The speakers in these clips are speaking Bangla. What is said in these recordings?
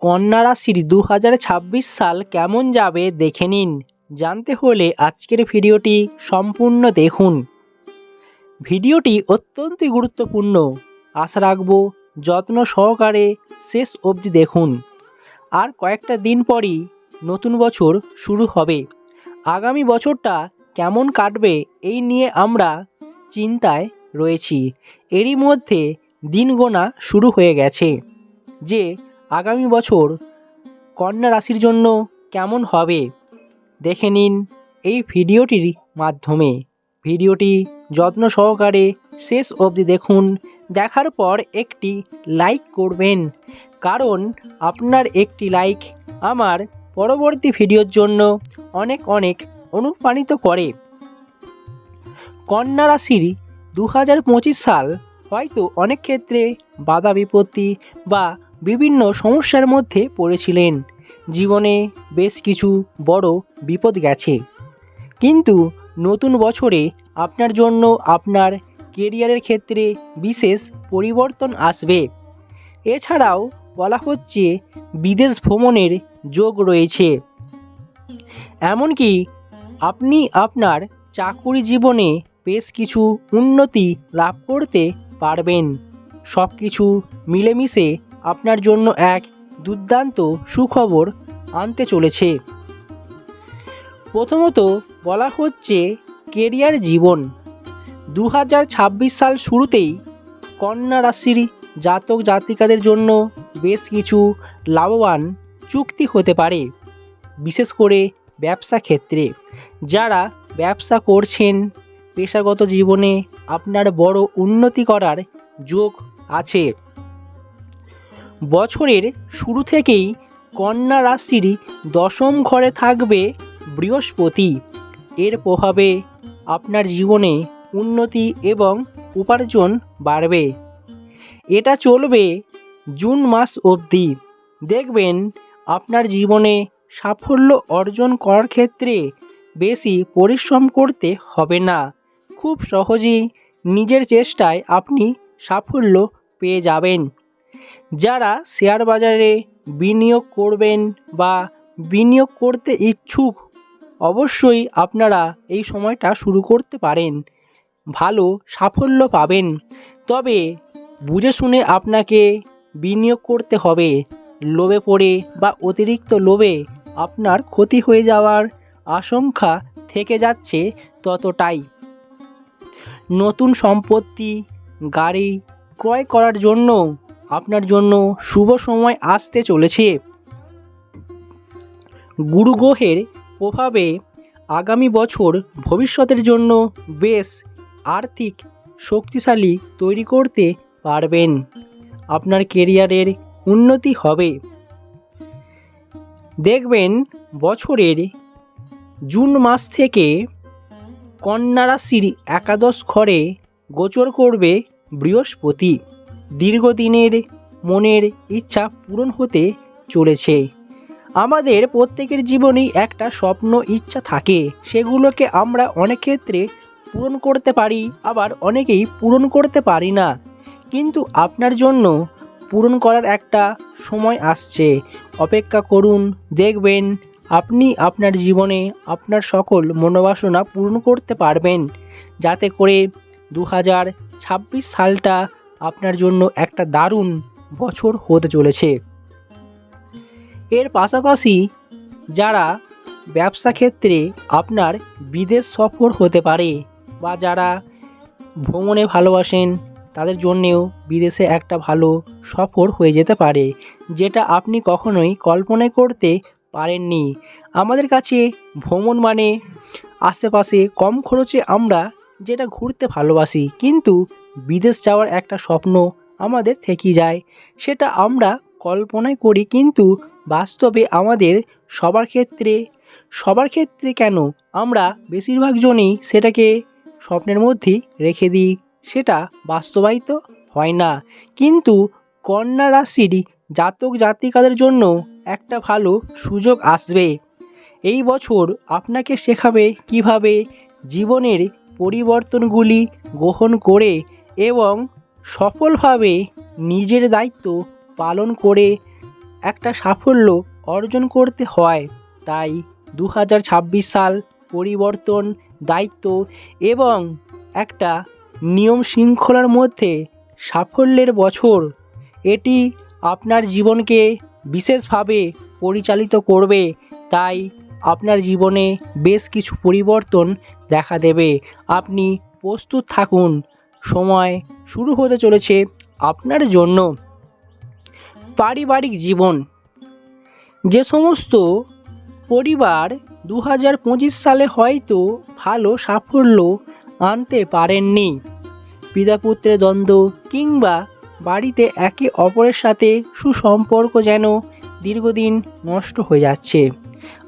কন্যা রাশির দু হাজার ছাব্বিশ সাল কেমন যাবে দেখে নিন। জানতে হলে আজকের ভিডিওটি সম্পূর্ণ দেখুন। ভিডিওটি অত্যন্তই গুরুত্বপূর্ণ। আশা রাখব যত্ন সহকারে শেষ অবধি দেখুন। আর কয়েকটা দিন পরই নতুন বছর শুরু হবে। আগামী বছরটা কেমন কাটবে এই নিয়ে আমরা চিন্তায় রয়েছি। এরই মধ্যে দিন গোনা শুরু হয়ে গেছে। যে আগামী বছর কন্যা রাশির জন্য কেমন হবে? দেখে নিন এই ভিডিওটির মাধ্যমে। ভিডিওটি যত্ন সহকারে শেষ অবধি দেখুন। দেখার পর একটি লাইক করবেন। কারণ আপনার একটি লাইক আমার পরবর্তী ভিডিওর জন্য অনেক অনেক অনুপ্রাণিত করে। কন্যা রাশির দু হাজার পঁচিশ সাল হয়তো অনেক ক্ষেত্রে বাধা বিপত্তি বা বিভিন্ন সমস্যার মধ্যে পড়েছিলেন। জীবনে বেশ কিছু বড় বিপদ গেছে। কিন্তু নতুন বছরে আপনার জন্য আপনার কেরিয়ারের ক্ষেত্রে বিশেষ পরিবর্তন আসবে। এছাড়াও বলা হচ্ছে বিদেশ ভ্রমণের যোগ রয়েছে। এমনকি আপনি আপনার চাকুরি জীবনে বেশ কিছু উন্নতি লাভ করতে পারবেন। সব কিছু মিলেমিশে আপনার জন্য এক দুর্দান্ত সুখবর আনতে চলেছে। প্রথমত বলা হচ্ছে কেরিয়ার জীবন। দু হাজার ছাব্বিশ সাল শুরুতেই কন্যা রাশির জাতক জাতিকাদের জন্য বেশ কিছু লাভবান চুক্তি হতে পারে, বিশেষ করে ব্যবসা ক্ষেত্রে। যারা ব্যবসা করছেন, পেশাগত জীবনে আপনার বড় উন্নতি করার যোগ আছে। বছরের শুরু থেকেই কন্যা রাশির দশম ঘরে থাকবে বৃহস্পতি। এর প্রভাবে আপনার জীবনে উন্নতি এবং উপার্জন বাড়বে। এটা চলবে জুন মাস অবধি। দেখবেন আপনার জীবনে সাফল্য অর্জন করার ক্ষেত্রে বেশি পরিশ্রম করতে হবে না। খুব সহজেই নিজের চেষ্টায় আপনি সাফল্য পেয়ে যাবেন। যারা শেয়ার বাজারে বিনিয়োগ করবেন বা বিনিয়োগ করতে ইচ্ছুক, অবশ্যই আপনারা এই সময়টা শুরু করতে পারেন। ভালো সাফল্য পাবেন। তবে বুঝে শুনে আপনাকে বিনিয়োগ করতে হবে। লোভে পড়ে বা অতিরিক্ত লোভে আপনার ক্ষতি হয়ে যাওয়ার আশঙ্কা থেকে যাচ্ছে ততটাই। নতুন সম্পত্তি, গাড়ি ক্রয় করার জন্য আপনার জন্য শুভ সময় আসতে চলেছে। গুরু গ্রহের প্রভাবে আগামী বছর ভবিষ্যতের জন্য বেশ আর্থিক শক্তিশালী তৈরি করতে পারবেন। আপনার কেরিয়ারের উন্নতি হবে। দেখবেন বছরের জুন মাস থেকে কন্যা রাশির একাদশ ঘরে গোচর করবে বৃহস্পতি। দীর্ঘদিনের মনের ইচ্ছা পূরণ হতে চলেছে। আমাদের প্রত্যেকের জীবনেই একটা স্বপ্ন ইচ্ছা থাকে। সেগুলোকে আমরা অনেক ক্ষেত্রে পূরণ করতে পারি, আবার অনেকেই পূরণ করতে পারি না। কিন্তু আপনার জন্য পূরণ করার একটা সময় আসছে। অপেক্ষা করুন, দেখবেন আপনি আপনার জীবনে আপনার সকল মনোবাসনা পূরণ করতে পারবেন। যাতে করে দু হাজার ছাব্বিশ সালটা আপনার জন্য একটা দারুণ বছর হতে চলেছে। এর পাশাপাশি যারা ব্যবসা ক্ষেত্রে আপনার বিদেশ সফর হতে পারে বা যারা ভ্রমণে ভালোবাসেন, তাদের জন্যেও বিদেশে একটা ভালো সফর হয়ে যেতে পারে, যেটা আপনি কখনোই কল্পনাই করতে পারেননি। আমাদের কাছে ভ্রমণ মানে আশেপাশে কম খরচে আমরা যেটা ঘুরতে ভালোবাসি, কিন্তু বিদেশ যাওয়ার একটা স্বপ্ন আমাদের থেকে যায়। সেটা আমরা কল্পনাই করি, কিন্তু বাস্তবে আমাদের সবার ক্ষেত্রে সবার ক্ষেত্রে কেন আমরা বেশিরভাগ জনই সেটাকে স্বপ্নের মধ্যেই রেখে দিই, সেটা বাস্তবায়িত হয় না। কিন্তু কন্যা রাশির জাতক জাতিকাদের জন্য একটা ভালো সুযোগ আসবে। এই বছর আপনাকে শেখাবে কীভাবে জীবনের পরিবর্তনগুলি গ্রহণ করে এবং সফলভাবে নিজের দায়িত্ব পালন করে একটা সাফল্য অর্জন করতে হয়। তাই দু হাজার ছাব্বিশ সাল পরিবর্তন, দায়িত্ব এবং একটা নিয়ম শৃঙ্খলার মধ্যে সাফল্যের বছর, এটি আপনার জীবনকে বিশেষভাবে পরিচালিত করবে। তাই আপনার জীবনে বেশ কিছু পরিবর্তন দেখা দেবে। আপনি প্রস্তুত থাকুন। সময় শুরু হতে চলেছে আপনার জন্য। পারিবারিক জীবন। যে সমস্ত পরিবার দু হাজার পঁচিশ সালে হয়তো ভালো সাফল্য আনতে পারেননি। পিতাপুত্রের দ্বন্দ্ব কিংবা বাড়িতে একে অপরের সাথে সুসম্পর্ক যেন দীর্ঘদিন নষ্ট হয়ে যাচ্ছে।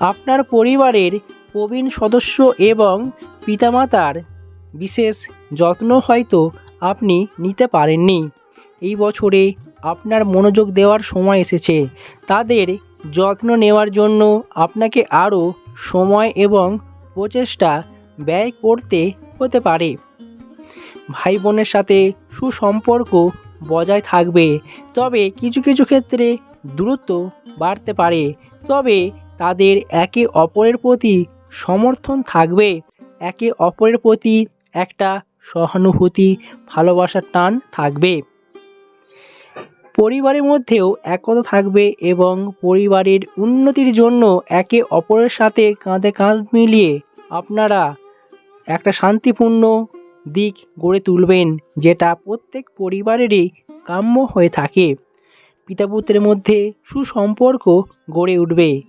আপনার পরিবারের প্রবীণ সদস্য এবং পিতামাতার বিশেষ যত্ন হয়তো আপনি নিতে পারেননি। এই বছরে আপনার মনোযোগ দেওয়ার সময় এসেছে। তাদের যত্ন নেওয়ার জন্য আপনাকে আরও সময় এবং প্রচেষ্টা ব্যয় করতে হতে পারে। ভাই বোনের সাথে সুসম্পর্ক বজায় থাকবে, তবে কিছু কিছু ক্ষেত্রে দূরত্ব বাড়তে পারে, তবে তাদের একে অপরের প্রতি সমর্থন থাকবে। একে অপরের প্রতি একটা সহানুভূতি, ভালোবাসার টান থাকবে। পরিবারের মধ্যেও একতা থাকবে এবং পরিবারের উন্নতির জন্য একে অপরের সাথে কাঁধে কাঁধ মিলিয়ে আপনারা একটা শান্তিপূর্ণ দিক গড়ে তুলবেন, যেটা প্রত্যেক পরিবারেরই কাম্য হয়ে থাকে। পিতাপুত্রের মধ্যে সুসম্পর্ক গড়ে উঠবে।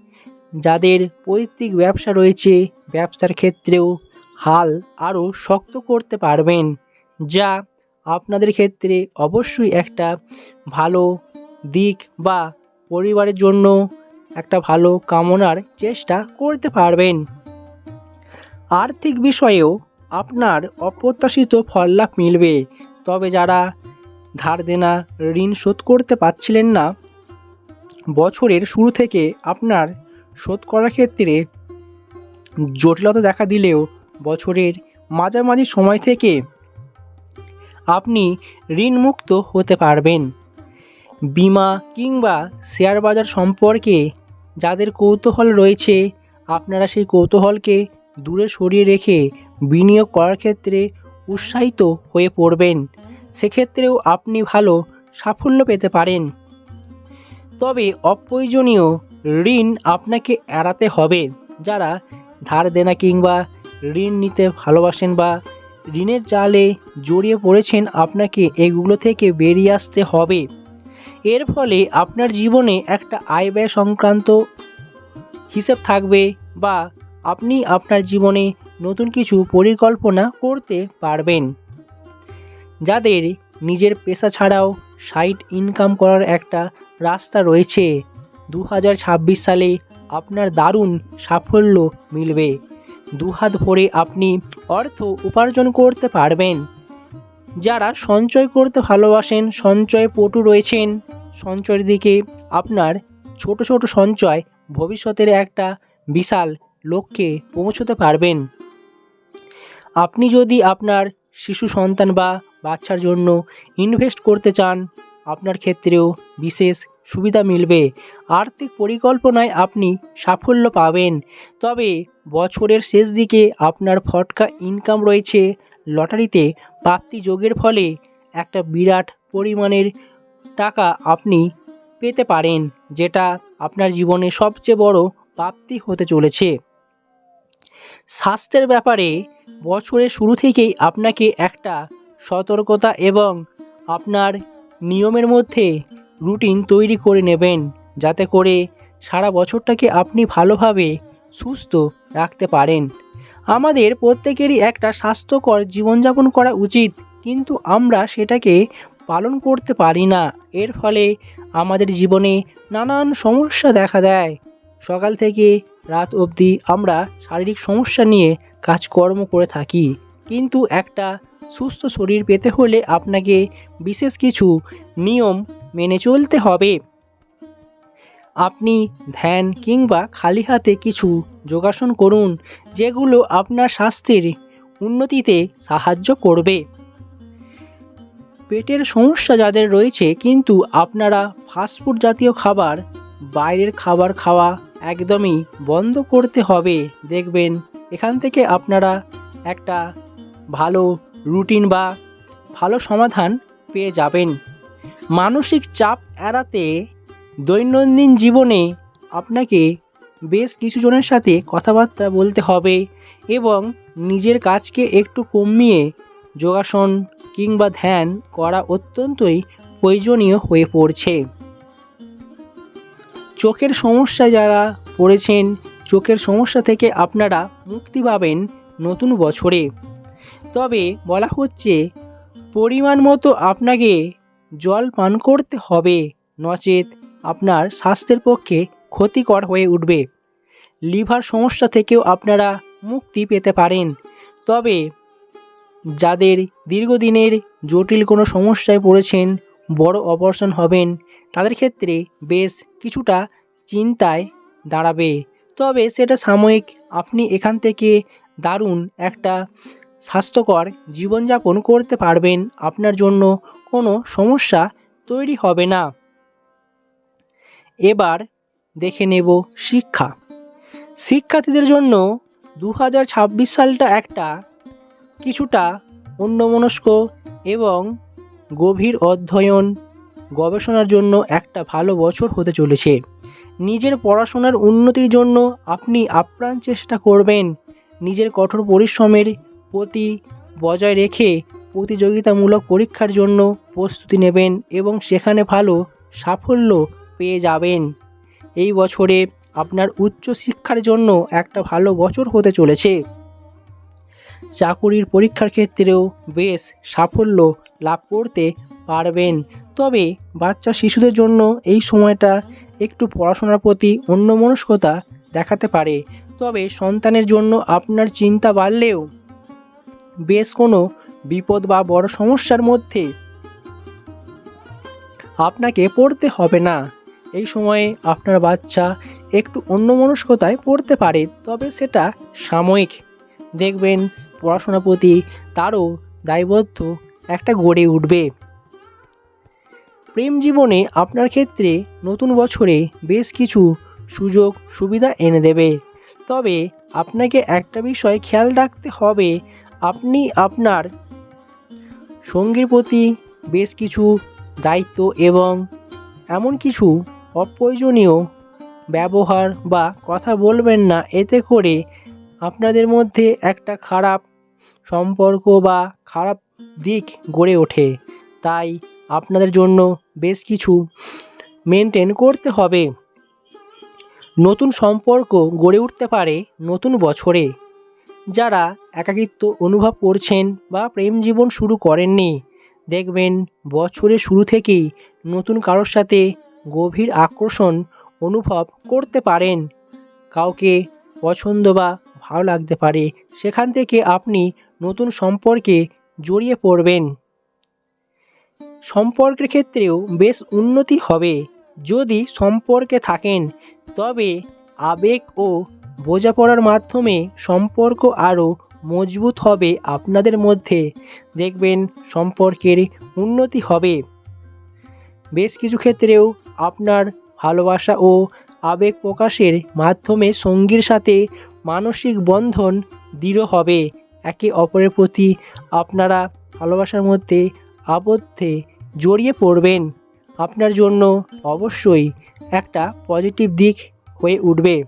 যাদের পৈতৃক ব্যবসা রয়েছে, ব্যবসার ক্ষেত্রেও হাল আরও শক্ত করতে পারবেন, যা আপনাদের ক্ষেত্রে অবশ্যই একটা ভালো দিক বা পরিবারের জন্য একটা ভালো কামনার চেষ্টা করতে পারবেন। আর্থিক বিষয়েও আপনার অপ্রত্যাশিত ফললাভ মিলবে, তবে যারা ধার দেনা ঋণ শোধ করতে পারছিলেন না, বছরের শুরু থেকে আপনার শোধ করার ক্ষেত্রে জটিলতা দেখা দিলেও বছরের মাঝামাঝি সময় থেকে আপনি ঋণমুক্ত হতে পারবেন। বিমা কিংবা শেয়ার বাজার সম্পর্কে যাদের কৌতূহল রয়েছে, আপনারা সেই কৌতূহলকে দূরে সরিয়ে রেখে বিনিয়োগ করার ক্ষেত্রে উৎসাহিত হয়ে পড়বেন। সেক্ষেত্রেও আপনি ভালো সাফল্য পেতে পারেন। তবে অপ্রয়োজনীয় ঋণ আপনাকে এড়াতে হবে। যারা ধার দেনা কিংবা ঋণ নিতে ভালোবাসেন বা ঋণের জালে জড়িয়ে পড়েছেন আপনাকে এগুলো থেকে বেরিয়ে আসতে হবে। এর ফলে আপনার জীবনে একটা আয় ব্যয় সংক্রান্ত হিসেব থাকবে বা আপনি আপনার জীবনে নতুন কিছু পরিকল্পনা করতে পারবেন। যাদের নিজের পেশা ছাড়াও সাইড ইনকাম করার একটা রাস্তা রয়েছে। দু হাজার ছাব্বিশ সালে আপনার দারুণ সাফল্য মিলবে। দুহাত ভরে আপনি অর্থ উপার্জন করতে পারবেন। যারা সঞ্চয় করতে ভালোবাসেন, সঞ্চয় পটু রয়েছেন, সঞ্চয়ের দিকে আপনার ছোট ছোট সঞ্চয় ভবিষ্যতের একটা বিশাল লক্ষ্যে পৌঁছতে পারবেন। আপনি যদি আপনার শিশু সন্তান বা বাচ্চার জন্য ইনভেস্ট করতে চান, আপনার ক্ষেত্রেও বিশেষ সুবিধা মিলবে। আর্থিক পরিকল্পনায় আপনি সাফল্য পাবেন। তবে বছরের শেষ দিকে আপনার ফটকা ইনকাম রয়েছে। লটারিতে প্রাপ্তি যোগের ফলে একটা বিরাট পরিমাণের টাকা আপনি পেতে পারেন, যেটা আপনার জীবনে সবচেয়ে বড় প্রাপ্তি হতে চলেছে। স্বাস্থ্যের ব্যাপারে বছরের শুরু থেকেই আপনাকে একটা সতর্কতা এবং আপনার নিয়মের মধ্যে রুটিন তৈরি করে নেবেন, যাতে করে সারা বছরটাকে আপনি ভালোভাবে সুস্থ রাখতে পারেন। আমাদের প্রত্যেকেরই একটা স্বাস্থ্যকর জীবনযাপন করা উচিত, কিন্তু আমরা সেটাকে পালন করতে পারি না। এর ফলে আমাদের জীবনে নানান সমস্যা দেখা দেয়। সকাল থেকে রাত অবধি আমরা শারীরিক সমস্যা নিয়ে কাজকর্ম করে থাকি, কিন্তু একটা সুস্থ শরীর পেতে হলে আপনাকে বিশেষ কিছু নিয়ম মেনে চলতে হবে। আপনি ধ্যান কিংবা খালি হাতে কিছু যোগাসন করুন, যেগুলো আপনার স্বাস্থ্যের উন্নতিতে সাহায্য করবে। পেটের সমস্যা যাদের রয়েছে, কিন্তু আপনারা ফাস্টফুড জাতীয় খাবার, বাইরের খাবার খাওয়া একদমই বন্ধ করতে হবে। দেখবেন এখান থেকে আপনারা একটা ভালো রুটিন বা ভালো সমাধান পেয়ে যাবেন। মানসিক চাপ এড়াতে দৈনন্দিন জীবনে আপনাকে বেশ কিছু জনের সাথে কথাবার্তা বলতে হবে এবং নিজের কাজকে একটু কমিয়ে যোগাসন কিংবা ধ্যান করা অত্যন্তই প্রয়োজনীয় হয়ে পড়ছে। চোখের সমস্যায় যারা পড়েছেন, চোখের সমস্যা থেকে আপনারা মুক্তি পাবেন নতুন বছরে। তবে বলা হচ্ছে, পরিমাণ মতো আপনাকে জল পান করতে হবে। নচেত আপনার স্বাস্থ্যের পক্ষে ক্ষতিকর হয়ে উঠবে। লিভার সমস্যা থেকেও আপনারা মুক্তি পেতে পারেন। তবে যাদের দীর্ঘদিনের জটিল কোনো সমস্যায় পড়েছেন, বড় অপারেশন হবেন, তাদের ক্ষেত্রে বেশ কিছুটা চিন্তায় দাঁড়াবে। তবে সেটা সাময়িক। আপনি এখান থেকে দারুণ একটা স্বাস্থ্যকর জীবনযাপন করতে পারবেন। আপনার জন্য কোনো সমস্যা তৈরি হবে না। এবার দেখে নেব শিক্ষা। শিক্ষার্থীদের জন্য দু হাজার ছাব্বিশ সালটা একটা কিছুটা অন্যমনস্ক এবং গভীর অধ্যয়ন গবেষণার জন্য একটা ভালো বছর হতে চলেছে। নিজের পড়াশোনার উন্নতির জন্য আপনি আপ্রাণ চেষ্টা করবেন। নিজের কঠোর পরিশ্রমের প্রতি বজায় রেখে প্রতিযোগিতামূলক পরীক্ষার জন্য প্রস্তুতি নেবেন এবং সেখানে ভালো সাফল্য পেয়ে যাবেন। এই বছরে আপনার উচ্চশিক্ষার জন্য একটা ভালো বছর হতে চলেছে। চাকুরির পরীক্ষার ক্ষেত্রেও বেশ সাফল্য লাভ করতে পারবেন। তবে বাচ্চা শিশুদের জন্য এই সময়টা একটু পড়াশোনার প্রতি অন্যমনস্কতা দেখাতে পারে। তবে সন্তানের জন্য আপনার চিন্তা বাড়লেও বেশ কোনো বিপদ বা বড় সমস্যার মধ্যে। আপনাকে পড়তে হবে না। এই সময়ে আপনার বাচ্চা একটু অন্যমনস্কতায় পড়তে পারে, তবে সেটা সাময়িক। দেখবেন পড়াশোনার প্রতি তারও দায়বদ্ধ একটা গড়ে উঠবে। প্রেম জীবনে আপনার ক্ষেত্রে নতুন বছরে বেশ কিছু সুযোগ সুবিধা এনে দেবে। তবে আপনাকে একটা বিষয় খেয়াল রাখতে হবে, আপনি আপনার সঙ্গীর প্রতি বেশ কিছু দায়িত্ব এবং এমন কিছু অপ্রয়োজনীয় ব্যবহার বা কথা বলবেন না। এতে করে আপনাদের মধ্যে একটা খারাপ সম্পর্ক বা খারাপ দিক গড়ে ওঠে। তাই আপনাদের জন্য বেশ কিছু মেনটেন করতে হবে। নতুন সম্পর্ক গড়ে উঠতে পারে নতুন বছরে। যারা একাকিত্ব অনুভব করছেন বা প্রেম জীবন শুরু করেননি, দেখবেন বছরের শুরু থেকেই নতুন কারোর সাথে গভীর আকর্ষণ অনুভব করতে পারেন। কাউকে পছন্দ বা ভালো লাগতে পারে, সেখান থেকে আপনি নতুন সম্পর্কে জড়িয়ে পড়বেন। সম্পর্কের ক্ষেত্রেও বেশ উন্নতি হবে। যদি সম্পর্কে থাকেন, তবে আবেগ ও বোঝাপড়ার মাধ্যমে সম্পর্ক আরও মজবুত হবে আপনাদের মধ্যে। দেখবেন সম্পর্কের উন্নতি হবে। বেশ কিছু ক্ষেত্রেও আপনার ভালোবাসা ও আবেগ প্রকাশের মাধ্যমে সঙ্গীর সাথে মানসিক বন্ধন দৃঢ় হবে। একে অপরের প্রতি আপনারা ভালোবাসার মধ্যে আবদ্ধে জড়িয়ে পড়বেন। আপনার জন্য অবশ্যই একটা পজিটিভ দিক হয়ে উঠবে।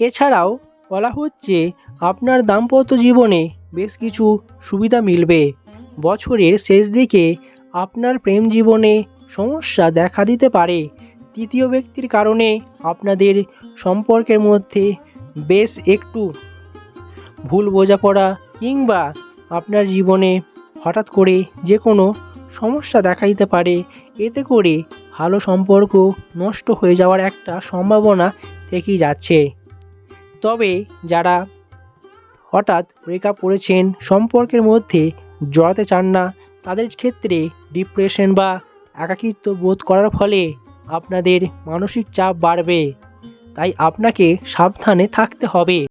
এছাড়াও বলা হচ্ছে আপনার দাম্পত্য জীবনে বেশ কিছু সুবিধা মিলবে। বছরের শেষ দিকে আপনার প্রেম জীবনে সমস্যা দেখা দিতে পারে। তৃতীয় ব্যক্তির কারণে আপনাদের সম্পর্কের মধ্যে বেশ একটু ভুল বোঝাপড়া কিংবা আপনার জীবনে হঠাৎ করে যে কোনো সমস্যা দেখা দিতে পারে। এতে করে ভালো সম্পর্ক নষ্ট হয়ে যাওয়ার একটা সম্ভাবনা থেকেই যাচ্ছে। তবে যারা হঠাৎ ব্রেকআপ করেছেন, সম্পর্কের মধ্যে জড়াতে চান না, তাদের ক্ষেত্রে ডিপ্রেশন বা একাকিত্ব বোধ করার ফলে আপনাদের মানসিক চাপ বাড়বে। তাই আপনাকে সাবধানে থাকতে হবে।